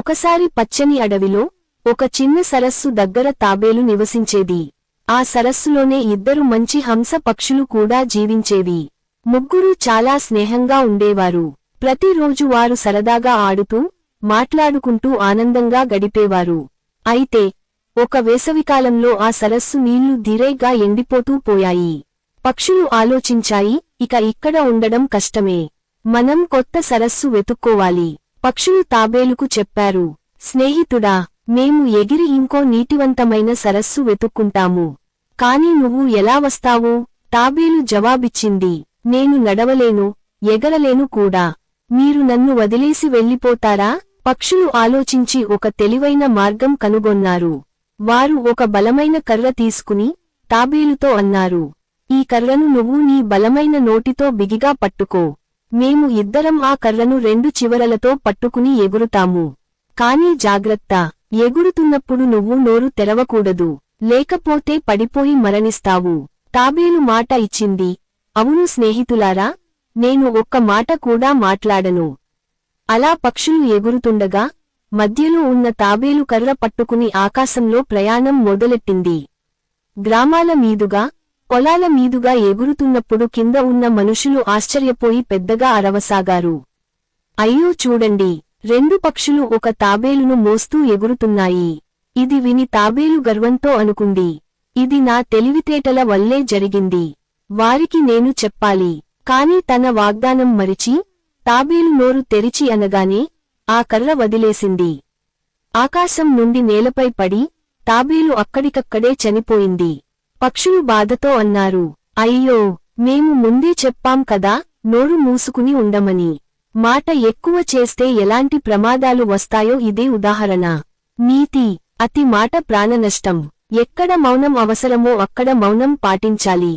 ఒకసారి పచ్చని అడవిలో ఒక చిన్న సరస్సు దగ్గర తాబేలు నివసించేది. ఆ సరస్సులోనే ఇద్దరు మంచి హంస పక్షులు కూడా జీవించేవి. ముగ్గురు చాలా స్నేహంగా ఉండేవారు. ప్రతిరోజు వారు సరదాగా ఆడుతూ మాట్లాడుకుంటూ ఆనందంగా గడిపేవారు. అయితే ఒక వేసవికాలంలో ఆ సరస్సు నీళ్ళు ధీరేగా ఎండిపోతూ పోయాయి. పక్షులు ఆలోచించాయి ఇక ఇక్కడ ఉండడం కష్టమే. మనం కొత్త సరస్సు వెతుక్కోవాలి. పక్షులు తాబేలుకు చెప్పారు స్నేహితుడా మేము ఎగిరి ఇంకో నీటివంతమైన సరస్సు వెతుక్కుంటాము. కాని నువ్వు ఎలా వస్తావు? తాబేలు జవాబిచ్చింది నేను నడవలేను ఎగరలేను కూడా. మీరు నన్ను వదిలేసి వెళ్ళిపోతారా? పక్షులు ఆలోచించి ఒక తెలివైన మార్గం కనుగొన్నారు. వారు ఒక బలమైన కర్ర తీసుకుని తాబేలుతో అన్నారు ఈ కర్రను నువ్వు నీ బలమైన నోటితో బిగిగా పట్టుకో. మేము ఇద్దరం ఆ కర్రను రెండు చివరలతో పట్టుకుని ఎగురుతాము. కానీ జాగ్రత్త ఎగురుతున్నప్పుడు నువ్వు నోరు తెరవకూడదు. లేకపోతే పడిపోయి మరణిస్తావు. తాబేలు మాట ఇచ్చింది. అవును స్నేహితులారా నేను ఒక్క మాట కూడా మాట్లాడను. అలా పక్షులు ఎగురుతుండగా మధ్యలో ఉన్న తాబేలు కర్ర పట్టుకుని ఆకాశంలో ప్రయాణం మొదలెట్టింది. గ్రామాల మీదుగా పొలాల మీదుగా ఎగురుతున్నప్పుడు కింద ఉన్న మనుషులు ఆశ్చర్యపోయి పెద్దగా అరవసాగారు. అయ్యో చూడండి రెండు పక్షులు ఒక తాబేలును మోస్తూ ఎగురుతున్నాయి. ఇది విని తాబేలు గర్వంతో అనుకుంది ఇది నా తెలివితేటల వల్లే జరిగింది. వారికి నేను చెప్పాలి కాని తన వాగ్దానం మరిచి తాబేలు నోరు తెరిచి అనగానే ఆ కర్ర వదిలేసింది. ఆకాశం నుండి నేలపై పడి తాబేలు అక్కడికక్కడే చనిపోయింది. పక్షులు బాధతో అన్నారు అయ్యో మేము ముందే చెప్పాం కదా నోరు మూసుకుని ఉండమని. మాట ఎక్కువ చేస్తే ఎలాంటి ప్రమాదాలు వస్తాయో ఇదే ఉదాహరణ. నీతి అతి మాట ప్రాణనష్టం. ఎక్కడ మౌనం అవసరమో అక్కడ మౌనం పాటించాలి.